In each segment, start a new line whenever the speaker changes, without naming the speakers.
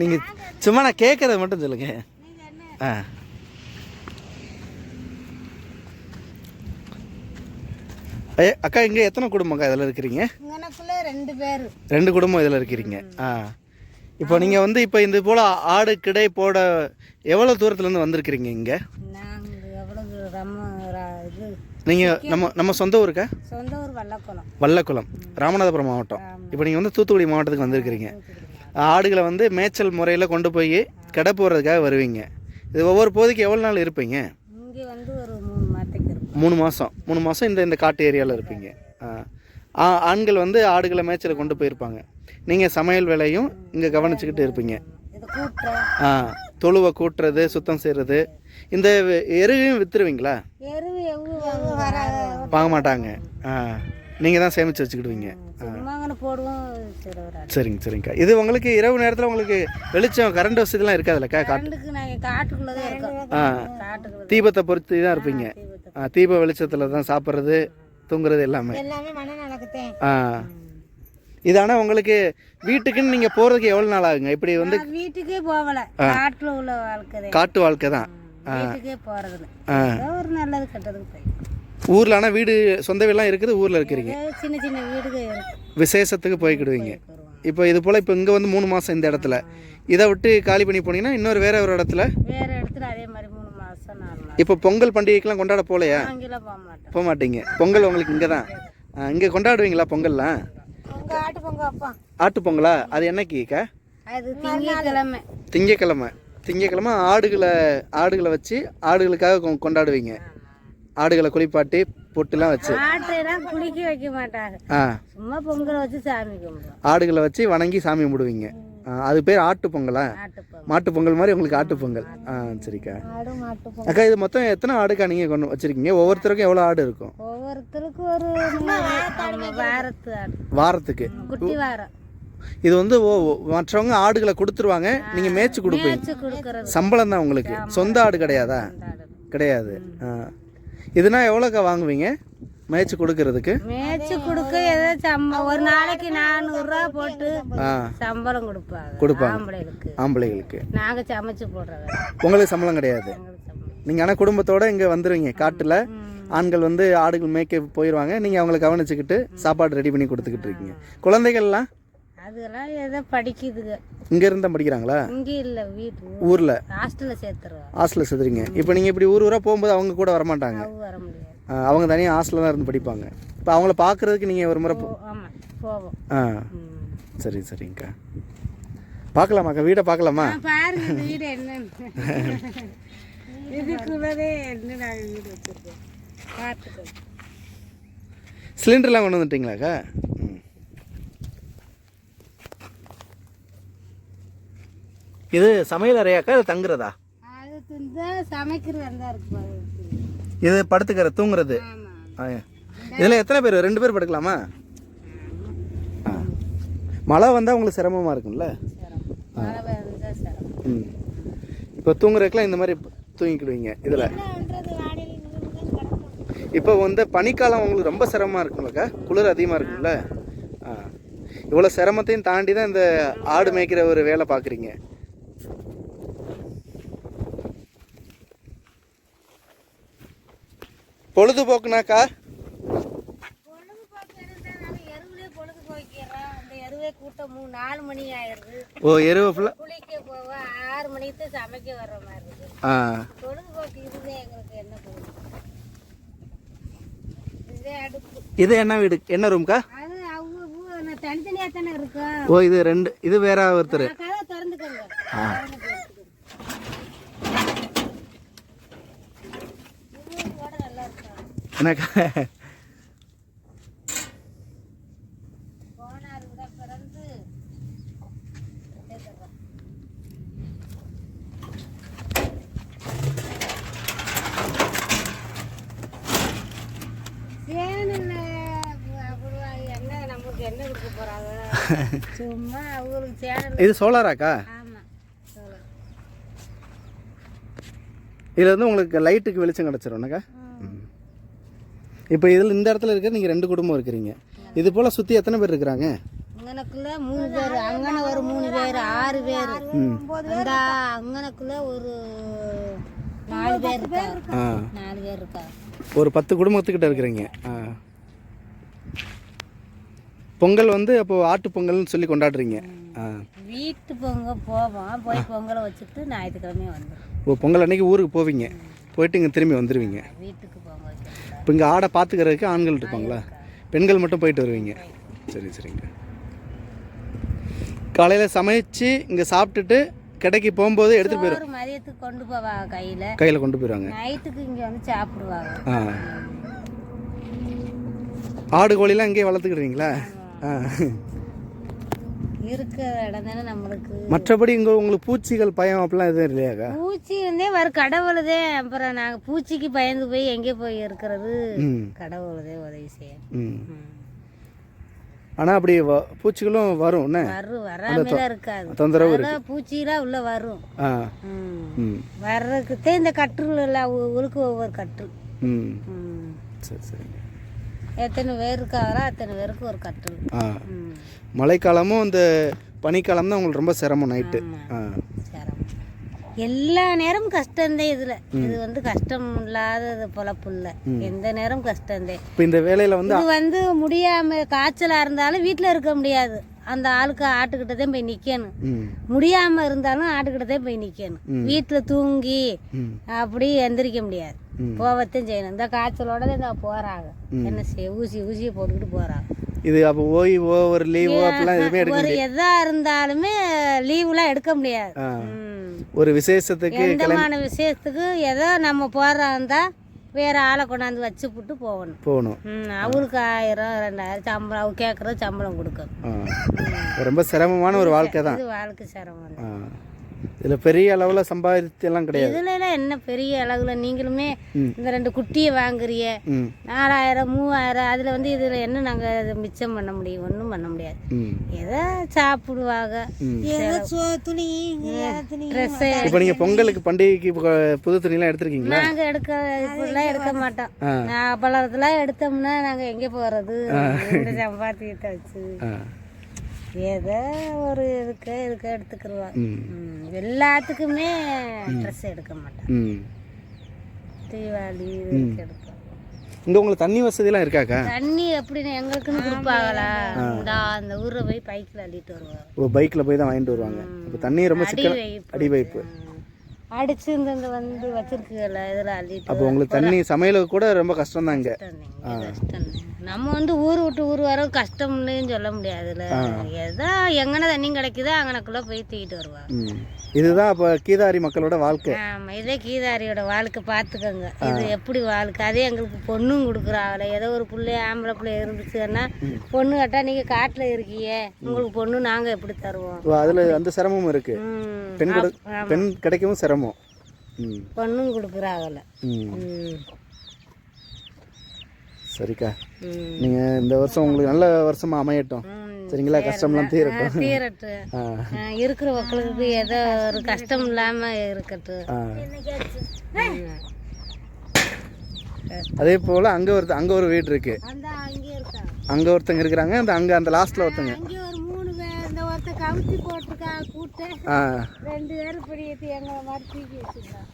நீங்கள் சும்மா நான் கேட்குறத மட்டும் சொல்லுங்க. ஆ. ஐய, அக்கா இங்கே எத்தனை குடும்பம்க்கா இதில் இருக்கிறீங்க?
ரெண்டு பேர்.
ரெண்டு குடும்பம் இதில் இருக்கிறீங்க. ஆ. இப்போ நீங்கள் வந்து இப்போ இந்த போல் ஆடு கிடை போட எவ்வளோ தூரத்துலேருந்து வந்திருக்கிறீங்க இங்கே?
நீங்கள் நம்ம
நம்ம சொந்த ஊருக்கா?
சொந்த ஊர் வல்லக்குளம்.
வல்லக்குளம் ராமநாதபுரம் மாவட்டம். இப்போ நீங்கள் வந்து தூத்துக்குடி மாவட்டத்துக்கு வந்திருக்கிறீங்க. ஆடுகளை வந்து மேய்ச்சல் முறையில் கொண்டு போய் கடை போடுறதுக்காக வருவீங்க. இது ஒவ்வொரு போதைக்கு எவ்வளோ நாள் இருப்பீங்க?
மூணு
மாதம் மூணு மாதம் இந்த இந்த காட்டு ஏரியாவில் இருப்பீங்க. ஆ. ஆ- ஆண்கள் வந்து ஆடுகளை மேய்ச்சலை கொண்டு போயிருப்பாங்க. நீங்கள் சமையல் வேலையும் இங்கே கவனிச்சுக்கிட்டு இருப்பீங்க. ஆ தொழுவை கூட்டுறது சுத்தம் செய்கிறது இந்த எருவையும் விற்றுருவீங்களா வாங்க மாட்டாங்க. ஆ நீங்கள் தான் சேமித்து வச்சுக்கிடுவீங்க.
சும்மா அங்கே போடுவோம் சரி ஒரு ஆள்.
சரிங்க சரிங்கக்கா. இது உங்களுக்கு இரவு நேரத்தில் உங்களுக்கு வெளிச்சம் கரண்ட் வசதிலாம் இருக்காதுல்லக்கா
கரண்டுக்கு நாங்கள் காட்டுக்குள்ளே தான் இருக்கோம்.
ஆ
காட்டுக்குள்ள
தீபத்தை பொறுத்து தான் இருப்பீங்க. ஆ, தீப வெளிச்சத்தில் தான் சாப்பிட்றது தூங்குறது எல்லாமே.
எல்லாமே மன
ஆ. இது ஆனால் உங்களுக்கு வீட்டுக்குன்னு நீங்கள் போகிறதுக்கு எவ்வளோ நாள் ஆகுங்க? இப்படி வந்து
நான் வீட்டுக்கே போகல. காட்டில் உள்ள வாழ்க்கை
காட்டு வாழ்க்கை தான்.
வீட்டுக்கே ஏதோ ஒரு நல்லது கெட்டதுக்கு போய்
ஊரில் ஆனால் வீடு சொந்த வீடெலாம் இருக்குது ஊரில் இருக்கிறீங்க.
சின்ன சின்ன இருக்கு
விசேஷத்துக்கு போய்க்கிடுவீங்க. இப்போ இது போல் இப்போ இங்கே வந்து மூணு மாதம் இந்த இடத்துல. இதை விட்டு காலி பண்ணி போனீங்கன்னா இன்னொரு வேற ஒரு இடத்துல.
வேற இடத்துல அதே மாதிரி மூணு மாசம்
இப்போ பொங்கல் பண்டிகைக்கெலாம் கொண்டாட போகலையா
போக
மாட்டீங்க. பொங்கல் உங்களுக்கு இங்கே தான் இங்கே கொண்டாடுவீங்களா பொங்கல்லாம்?
ஆட்டு
பொங்கலா அது என்னைக்குக்கா
அது திங்கக்கிழமை.
திங்கக்கிழமை. திங்கக்கிழமை ஆடுகளை ஆடுகளை வச்சு ஆடுகளுக்காக கொண்டாடுவீங்க. ஆடுகளை குளிப்பாட்டி பொட்டுலாம் வச்சு.
ஆட்டையெல்லாம் குளிக்க வைக்க மாட்டாங்க.
ஆ.
சும்மா பொங்கலை வச்சு சாமி கும்பிடுவோம்.
ஆடுகளை வச்சு வணங்கி சாமி கும்பிடுவீங்க. ஆ, அது பேர் ஆட்டு பொங்கலா? மாட்டு பொங்கல். மாதிரி உங்களுக்கு ஆட்டு பொங்கல். ஆ சரிக்கா.
ஆடு மாட்டு பொங்கல்.
அக்கா இது மொத்தம் எத்தனை ஆடுக்கா நீங்கள் கொண்டு வச்சிருக்கீங்க? ஒவ்வொருத்தருக்கும் எவ்வளோ ஆடு இருக்கும்?
ஒவ்வொருத்தருக்கும் ஒரு நூறு, ஆமா, வாரத்து ஆடு.
வாரத்துக்கு.
குட்டி வாரம்.
இது வந்து ஓ ஓ, மற்றவங்க ஆடுகளை கொடுத்துருவாங்க. நீங்கள் மேய்ச்சி கொடுப்பீங்க.
வச்சு கொடுக்கறது.
சம்பளம் தான் உங்களுக்கு. சொந்த ஆடு கிடையாதா? கிடையாது. ஆ. இதுனா எவ்வளோக்கா வாங்குவீங்க? மேய்ச்சி கொடுக்கறதுக்கு?
மேய்ச்சி கொடுக்க ஏதோ சம்ப ஒரு நாளைக்கு நானூறுரூவா போட்டு சம்பளம் கொடுப்பாங்க.
கொடுப்பாங்க.
ஆம்பளைகளுக்கு.
ஆம்பளைகளுக்கு.
நாங்க சமைச்சு போடுறத.
உங்களுக்கு சம்பளம் கிடையாது. நீங்கள் ஆனால் குடும்பத்தோட இங்கே வந்துடுவீங்க காட்டில். ஆண்கள் வந்து ஆடுகள் மேய்க்க போயிடுவாங்க நீங்கள் அவங்கள கவனிச்சுக்கிட்டு சாப்பாடு ரெடி பண்ணி கொடுத்துக்கிட்டு இருக்கீங்க. குழந்தைகள்லாம்?
அதெல்லாம் ஏதோ படிக்குதுங்க.
இங்கே இருந்தால் படிக்கிறாங்களா?
இங்கே இல்லை வீட்டு
ஊரில்?
ஹாஸ்டல்ல சேர்த்துருவோம்
ஹாஸ்டலில் செதுறீங்க இப்போ நீங்கள் இப்படி ஊர் ஊராக போகும்போது அவங்க கூட வரமாட்டாங்க.
அவங்க வர முடியாது.
அவங்க தனியாக ஹாஸ்டலில் தான் இருந்து படிப்பாங்க. இப்போ அவங்கள பார்க்குறதுக்கு நீங்கள் ஒரு முறை போ
போ- ஆமா போவோம்.
ஆ. சரி சரிங்கக்கா. பார்க்கலாமாக்கா? வீடை பார்க்கலாமா?
பாருங்க இந்த வீடு என்னன்னு. இதுக்குள்ளதே என்ன நாங்கள் வீடு வச்சிருக்கோம்? பார்த்துக்கோ
சிலிண்டர்லாம் கொண்டு வந்துட்டீங்களாக்கா ம். இது சமையல் அறையாக்கா இது தங்குறதா. இது படுத்துக்கிற தூங்குறது. இதில் எத்தனை பேர்? ரெண்டு பேர் படுக்கலாமா. மழை வந்தால் உங்களுக்கு சிரமமாக இருக்கும்ல? இப்போ தூங்குறதுக்குலாம் இந்த மாதிரி தூங்கிக்கிடுவீங்க இதில். இப்போ வந்து பனிக்காலம் உங்களுக்கு ரொம்ப சிரமமாக இருக்கும்லக்கா? குளிர் அதிகமாக இருக்கும்ல? இவ்வளோ சிரமத்தையும் தாண்டி தான் இந்த ஆடு மேய்க்கிற ஒரு வேலை பார்க்குறீங்க பொழுதுபோக்குனாக்கா
எருவுலேயே பொழுது போய்க்கிறோம் அந்த எருவே கூட்டம் மூணு நாலு மணி ஆயிடுது.
ஓ எருவு ஃபுல்லாக
குளிக்க போவோம் ஆறு மணிக்கு சமைக்க வர்ற மாதிரி இருக்கு.
ஆ.
பொழுதுபோக்கு இதுவே எங்களுக்கு என்ன இதே
என்ன வீடு? என்ன ரூம்க்கா
தனித்தனியாக தானே இருக்கோம்.
ஓ இது ரெண்டு இது வேற ஒருத்தர்.
திறந்துக்கோங்க
ஆ
இது கூட நல்லா இருக்கும்
என்னக்கா
போனார் கூட பிறந்து சேர்த்துடுறோம். சேனுல அப்புறம் என்ன நமக்கு என்ன கொடுக்க போறாங்க சும்மா அவங்களுக்கு சேனல்
இது சோலாராக்கா. இதில் வந்து உங்களுக்கு லைட்டுக்கு வெளிச்சம் கிடச்சிரும்னாக்கா இப்போ இதில் இந்த இடத்துல இருக்க நீங்கள் ரெண்டு குடும்பம் இருக்கிறீங்க. இது போல் சுற்றி எத்தனை பேர் இருக்கிறாங்க?
அங்கனக்குள்ள மூணு பேர் அங்கன ஒரு மூணு பேர் ஆறு பேர். அந்த அங்கனக்குள்ள ஒரு நாலு பேர் இருக்காங்க.
ஆ.
நாலு பேர் இருக்காங்க.
ஒரு பத்து குடும்பத்துக்கிட்ட இருக்கிறீங்க. பொங்கல் வந்து அப்போ ஆட்டு பொங்கல்னு சொல்லி கொண்டாடுறீங்க.
வீட்டு பொங்கல் போவோம். போய் பொங்கலை வச்சுட்டு ஞாயிற்றுக்கிழமையும் வந்துடும்
ஓ பொங்கல் அன்னைக்கு ஊருக்கு போவீங்க. போயிட்டு இங்கே திரும்பி வந்துடுவீங்க
வீட்டுக்கு
இப்போ இங்கே ஆடை பார்த்துக்கிறதுக்கு ஆண்கள் இருப்பாங்களா? பெண்கள் மட்டும் போயிட்டு வருவீங்க. சரி சரிங்க. காலையில் சமைச்சு இங்கே சாப்பிட்டுட்டு கடைக்கு போகும்போது எடுத்துகிட்டு போயிடும்
மதியத்துக்கு கொண்டு போவாங்க கையில்.
கையில் கொண்டு போயிடுவாங்க.
நைட்டுக்கு இங்கே வந்து சாப்பிடுவாங்க.
ஆ. ஆடு கோழிலாம் இங்கேயே வளர்த்துக்கிடுவீங்களா? ஆ.
இருக்கிற இடம் தானே நம்மளுக்கு.
மற்றபடி இங்கே உங்களுக்கு பூச்சிகள் பயம் அப்படிலாம் எதுவும் இல்லையாக்கா?
பூச்சி இருந்தே வர கடவுளுதே. அப்புறம் நாங்கள் பூச்சிக்கு பயந்து போய் எங்கே போய் இருக்கிறது? கடவுளுதே உதவி செய்ய.
ஆனால் அப்படி பூச்சிகளும் வரும்
வரும் வராமலாம் இருக்காது.
தொந்தரவு
அதான் பூச்சிலாம் உள்ள வரும். வர்றதுக்குத்தே இந்த ஒ- ஒருக்கு ஒவ்வொரு
ம்.
ம்.
சரி சரிங்க
எத்தனை பேர் இருக்காரோ அத்தனை பேருக்கு ஒரு கட்டில்
ஆ. மழைக்காலமும் இந்த பனிக்காலம் தான் உங்களுக்கு ரொம்ப சிரமம் நைட்டு. ஆ.
சிரமம். எல்லா நேரமும் கஷ்டம்தான் இதுல. இது வந்து கஷ்டம் இல்லாத பொழப்பு இல்லை. எந்த நேரம் கஷ்டம்தான்
இப்போ இந்த வேலையில் வந்து
இது வந்து முடியாம காய்ச்சலா இருந்தாலும் வீட்ல இருக்க முடியாது. அந்த ஆளுக்கு ஆட்டுக்கிட்ட தான் போய் நிக்கணும். முடியாம இருந்தாலும் ஆட்டுக்கிட்ட தான் போய் நிக்கணும். வீட்டுல தூங்கி அப்படி எந்திரிக்க முடியாது. போவத்தையும் செய்யணும். இந்த காய்ச்சலோட தான் போறாங்க. என்ன செய்ய ஊசி ஊசியை போட்டுக்கிட்டு போறாங்க.
இது அப்போ ஓய்வோ ஒரு லீவோ அப்படிலாம் எதுவுமே எடுக்க
ஒரு எதா இருந்தாலுமே லீவுலாம் எடுக்க முடியாது.
ஒரு விசேஷத்துக்கு
எந்தமான விசேஷத்துக்கு ஏதோ நம்ம போறா இருந்தா வேற ஆளை கொண்டாந்து வச்சு விட்டு போகணும்.
போகணும்.
ம், அவங்களுக்கு ஆயிரம் ரெண்டாயிரம் சம்பளம் அவங்க கேட்குற சம்பளம் கொடுக்கணும்
ஆ. ரொம்ப சிரமமான ஒரு வாழ்க்கை தான்.
வாழ்க்கை சிரமம்
இதில் பெரிய அளவில் சம்பாதித்தெல்லாம் கிடையாது.
இதுல எல்லாம் என்ன பெரிய அளவுல? நீங்களுமே. இந்த ரெண்டு குட்டியை வாங்குறிய. நாலாயிரம் மூவாயிரம் அதுல வந்து இதுல என்ன நாங்க அதை மிச்சம் பண்ண முடியும்? ஒன்றும் பண்ண முடியாது. ஏதோ சாப்பிடுவாங்க?
இப்போ நீங்கள் பொங்கலுக்கு பண்டிகைக்கு புது துணிலாம் எடுத்திருக்கீங்களா?
நாங்க எடுக்க இப்படிலாம் எடுக்க மாட்டோம். பலரத்துலாம் எடுத்தோம்னா நாங்க எங்க போறது? இந்த சம்பாத்தியத்தை வச்சு. ஏதோ ஒரு இதுக்கு இதுக்கு எடுத்துக்கிடுவோம் எல்லாத்துக்குமே ட்ரெஸ் எடுக்க மாட்டோம்
ம்.
தீபாவளி இதுக்கு எடுப்போம்
இங்கே உங்களுக்கு தண்ணி வசதிலாம் இருக்காக்கா
தண்ணி எப்படின்னு எங்களுக்குன்னு கொடுப்பாங்களா? இந்த அந்த ஊரை போய் பைக்கில் அள்ளிட்டு வருவாங்க
ஓ பைக்கில் போய் தான் வாங்கிட்டு வருவாங்க. இப்போ தண்ணி ரொம்ப சிக்கல். அடி வைப்பு.
அடிச்சு இந்த வந்து வச்சிருக்குல இதில் அள்ளிட்டு
அப்போ உங்களுக்கு தண்ணி சமையலுக்கு கூட ரொம்ப கஷ்டம் தான் இங்கே.
கஷ்டம் கஷ்டம் நம்ம வந்து ஊர் விட்டு ஊர் வர கஷ்டம்னு சொல்ல முடியாதுல்ல. ஏதோ எங்கன தண்ணி கிடைக்குதோ அங்கனக்குள்ள போய் தூக்கிட்டு வருவாங்க
இதுதான் அப்போ கீதாரி மக்களோட வாழ்க்கை.
ஆமா இதே கீதாரியோட வாழ்க்கை பார்த்துக்கோங்க இது எப்படி வாழ்க்கை? அதே எங்களுக்கு பொண்ணும் கொடுக்குறாங்களே. ஏதோ ஒரு பிள்ளை ஆம்பளை பிள்ளை இருந்துச்சுன்னா பொண்ணு கேட்டா நீங்க காட்டுல இருக்கீங்க. உங்களுக்கு பொண்ணு நாங்க எப்படி தருவோம்?
அதில் அந்த சிரமமும் இருக்குது
ம்,
பெண். பெண் கிடைக்கவும் சிரமம்.
பொண்ணும்
ம், சரிக்கா. நீங்கள் இந்த வருஷம் உங்களுக்கு நல்ல வருஷமா அமையட்டும். சரிங்களா? கஷ்டம்லாம் தீரட்டும்.
இருக்கிற மக்களுக்கு ஏதோ ஒரு கஷ்டம் இல்லாம இருக்கட்டும்.
அதே போல் அங்கே ஒரு அங்கே ஒரு வீடு இருக்கு.
அங்கே
ஒருத்தங்க இருக்கிறாங்க அந்த அங்கே அந்த லாஸ்ட்டில் ஒருத்தங்க.
கவுத்தி போட்டிருக்கா கூட்டு. ரெண்டு பேரும் ஏற்றி எங்களை மாதிரி தூக்கி வச்சுருக்காங்க.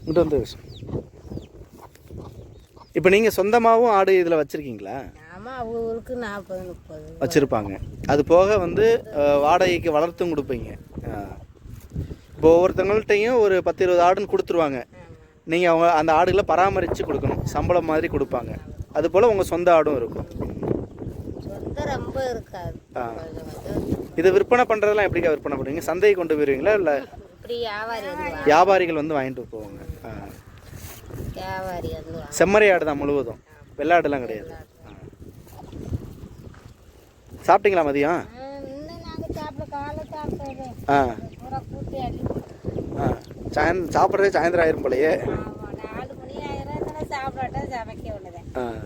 இங்கிட்ட வந்து இப்போ நீங்கள் சொந்தமாகவும் ஆடு இதில் வச்சுருக்கீங்களா?
அவங்களுக்கு நாற்பது முப்பது.
வச்சுருப்பாங்க. அது போக வந்து வாடகைக்கு வளர்த்தும் கொடுப்பீங்க. இப்போ ஒவ்வொருத்தவங்கள்ட்டையும் ஒரு பத்து இருபது ஆடுன்னு கொடுத்துருவாங்க. நீங்கள் அவங்க அந்த ஆடுகளை பராமரித்து கொடுக்கணும். சம்பளம் மாதிரி கொடுப்பாங்க. அது போல் உங்கள் சொந்த ஆடும் இருக்கும்.
சொந்த ரொம்ப இருக்காது.
இதை விற்பனை பண்ணுறதெல்லாம் எப்படிக்கா விற்பனை பண்ணுவீங்க? சந்தைக்கு கொண்டு போயிருவீங்களா இல்லை வியாபாரிகள் வந்து வாங்கிட்டு போவாங்க. செம்மறி ஆடு தான் முழுவதும். வெள்ளாடுலாம் கிடையாது. சாப்பிட்டீங்களா மதியம்?
ஆ,
ஆ. சாயந் சாப்பிட்றதே சாயந்தரம் ஆயிரும் போலயே.
ஆமாம்